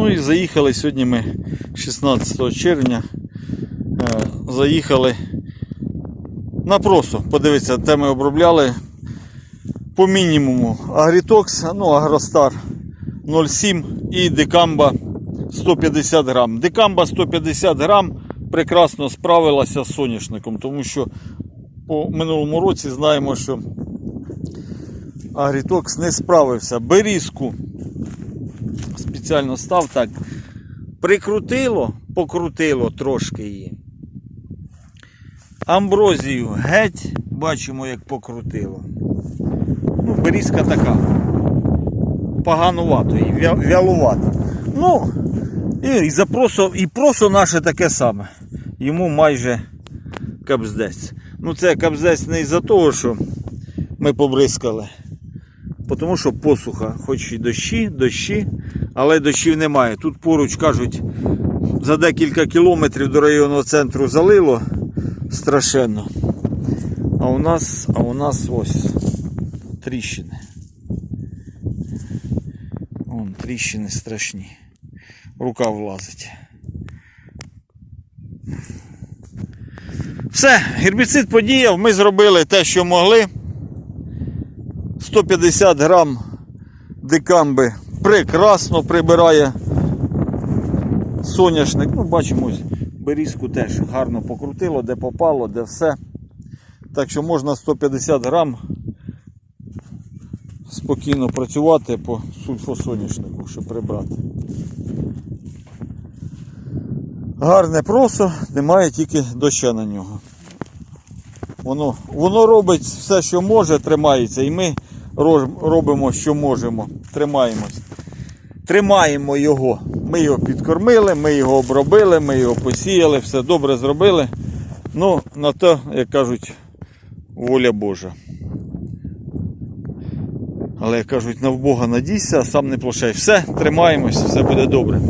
Ну і заїхали сьогодні ми 16 червня. е, Заїхали на просо. Подивіться, те ми обробляли по мінімуму. Агрітокс, ну, Агростар 0,7 і Декамба 150 грам. Декамба 150 грам прекрасно справилася з соняшником, тому що по минулому році знаємо, що Агрітокс не справився. Берізку спеціально став так. Прикрутило, покрутило трошки її. Амброзію геть, бачимо, як покрутило. Ну, берізка така. Поганувато і вя- вялувата. Ну, і, запросо, і просо наше таке саме. Йому майже капздець. Ну, це капздець не із-за того, що ми побризкали. Тому що посуха, хоч і дощі, дощі, але дощів немає. Тут поруч кажуть, за декілька кілометрів до районного центру залило страшенно. А у нас, а у нас ось тріщини. Вон тріщини страшні. Рука влазить. Все, гербіцид подіяв, ми зробили те, що могли. 150 грам дикамби прекрасно прибирає соняшник. Ну, бачимо, берізку теж гарно покрутило, де попало, де все. Так що можна 150 грам спокійно працювати по сульфосоняшнику, щоб прибрати. Гарне просо, немає тільки доща на нього. Воно, воно робить все, що може, тримається, і ми робимо, що можемо. Тримаємось. Тримаємо його. Ми його підкормили, ми його обробили, ми його посіяли, все добре зробили. Ну, на те, як кажуть, воля Божа. Але як кажуть, на Бога надійся, а сам не плашай. Все, тримаємось, все буде добре.